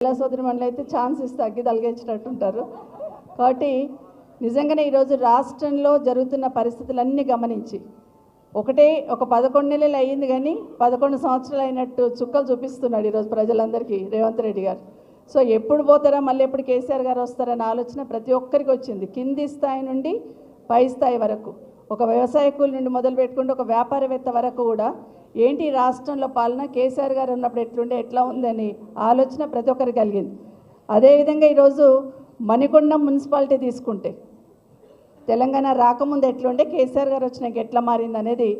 మహిళా సోదరి మండలి అయితే ఛాన్సెస్ తగ్గి అగ్గి తలిగించినట్టుంటారు కాబట్టి నిజంగానే ఈరోజు రాష్ట్రంలో జరుగుతున్న పరిస్థితులన్నీ గమనించి ఒకటే ఒక పదకొండు నెలలు అయ్యింది కానీ పదకొండు సంవత్సరాలు అయినట్టు చుక్కలు చూపిస్తున్నాడు ఈరోజు ప్రజలందరికీ రేవంత్ రెడ్డి గారు. సో ఎప్పుడు పోతారా మళ్ళీ ఎప్పుడు కేసీఆర్ గారు వస్తారన్న ఆలోచన ప్రతి ఒక్కరికి వచ్చింది. కింది స్థాయి నుండి పై స్థాయి వరకు. ఒక వ్యవసాయ కూలి నుండి మొదలు పెట్టుకుంటే ఒక వ్యాపారవేత్త వరకు కూడా ఏంటి రాష్ట్రంలో పాలన? కేసీఆర్ గారు ఉన్నప్పుడు ఎట్లుండే ఎట్లా ఉందని ఆలోచన ప్రతి ఒక్కరికి కలిగింది. అదేవిధంగా ఈరోజు మణికొండ మున్సిపాలిటీ తీసుకుంటే తెలంగాణ రాకముందు ఎట్లుండే కేసీఆర్ గారు వచ్చినాక ఎట్లా మారింది అనేది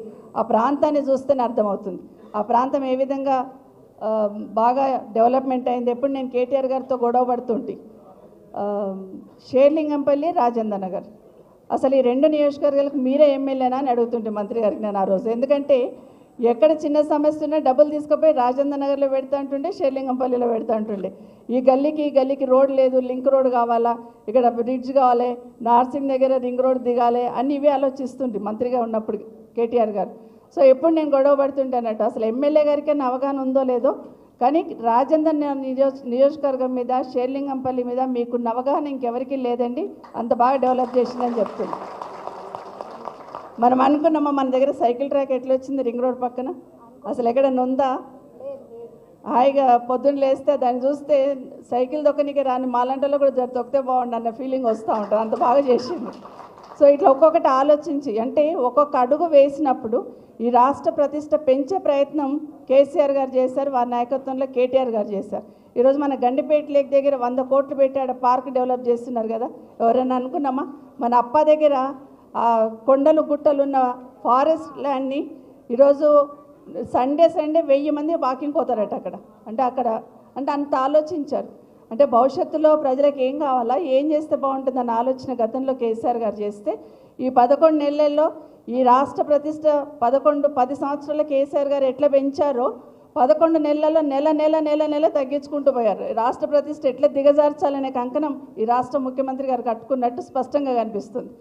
ఆ ప్రాంతాన్ని చూస్తేనే అర్థమవుతుంది. ఆ ప్రాంతం ఏ విధంగా బాగా డెవలప్మెంట్ అయింది? ఎప్పుడు నేను కేటీఆర్ గారితో గొడవ పడుతుంటే? షేర్లింగంపల్లి రాజేంద్ర నగర్ అసలు ఈ రెండు నియోజకవర్గాలకు మీరే ఎమ్మెల్యేనా అని అడుగుతుంటే మంత్రి గారికి నేను ఆ రోజు. ఎందుకంటే ఎక్కడ చిన్న సమస్య ఉన్నా డబ్బులు తీసుకుపోయి రాజేంద్ర నగర్లో పెడతా అంటుండే షేర్లింగంపల్లిలో పెడతా అంటుండే. ఈ గల్లీకి ఈ గల్లీకి రోడ్ లేదు లింక్ రోడ్ కావాలా ఇక్కడ బ్రిడ్జ్ కావాలి నార్సింగ్ దగ్గర రింగ్ రోడ్ దిగాలి అని ఇవే ఆలోచిస్తుండే మంత్రిగా ఉన్నప్పుడు కేటీఆర్ గారు. సో ఎప్పుడు నేను గొడవ పడుతుంటానట అసలు ఎమ్మెల్యే గారికి అవగాహన ఉందో లేదో కానీ రాజేందర్ నియోజ నియోజకవర్గం మీద షేర్లింగంపల్లి మీద మీకున్న అవగాహన ఇంకెవరికీ లేదండి. అంత బాగా డెవలప్ చేసిందని చెప్తుంది. మనం అనుకున్నామా మన దగ్గర సైకిల్ ట్రాక్ ఎట్లా వచ్చింది రింగ్ రోడ్ పక్కన? అసలు ఎక్కడన్నా ఉందా? హాయిగా పొద్దున్న లేస్తే దాన్ని చూస్తే సైకిల్ దొక్కనికే రాని మాలంటలో కూడా జర తొక్కితే బాగుండు అన్న ఫీలింగ్ వస్తూ ఉంటుంది. అంత బాగా చేసింది. సో ఇట్లా ఒక్కొక్కటి ఆలోచించి అంటే ఒక్కొక్క అడుగు వేసినప్పుడు ఈ రాష్ట్ర ప్రతిష్ట పెంచే ప్రయత్నం కేసీఆర్ గారు చేశారు వారి నాయకత్వంలో కేటీఆర్ గారు చేశారు. ఈరోజు మన గండిపేట లేక్ దగ్గర వంద కోట్లు పెట్టి ఆడ పార్క్ డెవలప్ చేస్తున్నారు కదా. ఎవరైనా అనుకున్నామా? మన అప్ప దగ్గర కొండలు గుట్టలు ఉన్న ఫారెస్ట్ ల్యాండ్ని ఈరోజు సండే సండే వెయ్యి మంది వాకింగ్ పోతారట అక్కడ. అంటే అక్కడ అంటే అంత ఆలోచించారు. అంటే భవిష్యత్తులో ప్రజలకు ఏం కావాలా ఏం చేస్తే బాగుంటుందన్న ఆలోచన గతంలో కేసీఆర్ గారు చేస్తే ఈ పదకొండు నెలల్లో ఈ రాష్ట్ర ప్రతిష్ట పదకొండు పది సంవత్సరాల కేసీఆర్ గారు ఎట్లా పెంచారో పదకొండు నెలల్లో నెల నెల నెల నెల తగ్గించుకుంటూ పోయారు. రాష్ట్ర ప్రతిష్ట ఎట్లా దిగజార్చాలనే కంకణం ఈ రాష్ట్ర ముఖ్యమంత్రి గారు కట్టుకున్నట్టు స్పష్టంగా కనిపిస్తుంది.